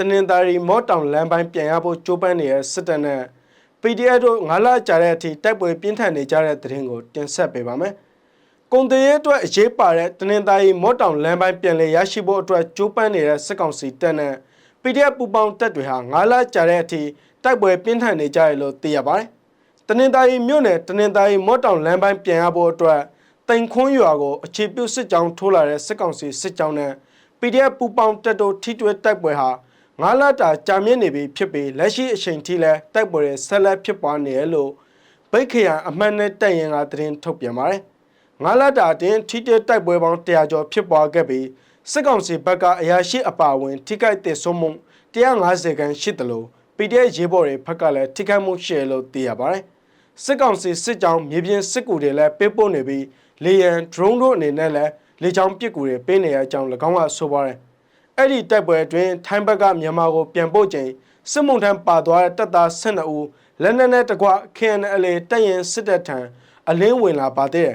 တနင်္သာရီမော့တောင်လမ်းပိုင်းပြန်ရဖို့ကြိုးပမ်းနေတဲ့စစ်တပ်နဲ့ PDF တို့ငါးလကြာတဲ့အထိတိုက်ပွဲပြင်းထန်နေကြတဲ့သတင်းကိုတင်ဆက်ပေးပါမယ်။ကုန်သေးရဲ့အတွက်အရေးပါတဲ့တနင်္သာရီမော့တောင်လမ်းပိုင်းပြန်လည်ရရှိဖို့အတွက်ကြိုးပမ်းနေတဲ့စစ်ကောင်စီတပ်နဲ့ PDF ပူပေါင်းတပ်တွေဟာငါးလကြာတဲ့အထိတိုက်ပွဲပြင်းထန်နေကြရလို့သိရပါတယ်။တနင်္သာရီမြို့နယ်တနင်္သာရီမော့တောင်လမ်းပိုင်းပြန်ရဖို့အတွက်တိန်ခွန်းရွာကိုအခြေပြုစစ်ကြောင်းထိုးလာတဲ့စစ်ကောင်စီစစ်ကြောင်းနဲ့ PDF ပူပေါင်းတပ်တို့ထိတွေ့တိုက်ပွဲဟာ ငါးလတာကြာမြင့်နေပြီဖြစ်ပြီးလက်ရှိအချိန်ထိလည်းတိုက်ပွဲတွေဆက်လက်ဖြစ်ပွားနေရလို့ဗိတ်ခရံအမှတ်နဲ့တက်ရင်ကသတင်းထုတ်ပြန်ပါတယ်။ငါးလတာတင်ထိတွေ့တိုက်ပွဲပေါင်း100ကျော်ဖြစ်ပွားခဲ့ပြီးစစ်ကောင်စီဘက်ကအရာရှိအပါအဝင် ထိခိုက်တဲ့ဆုံးမှု150ခန်းရှိတယ်လို့ PDF ရေးဘော်တွေဘက်ကလည်းထိခိုက်မှုရှိတယ်လို့သိရပါတယ်။စစ်ကောင်စီစစ်ကြောင်းမြေပြင်စစ်ကူတွေလည်းပေးပို့နေပြီးလေရန် drone တို့အနေနဲ့လည်းလေကြောင်းပစ်ကူတွေပေးနေရကြောင်း၎င်းကဆိုပါတယ်။ အဲ့ဒီတိုက်ပွဲအတွင်းထိုင်းဘက်ကမြန်မာကိုပြန်ပို့ချိန်စစ်မှုထမ်းပါသွားတဲ့တပ်သား12ဦးလက်နက်နဲ့တကွ KNL တပ်ရင်စစ်တပ်ထံအလင်းဝင်လာပါတဲ့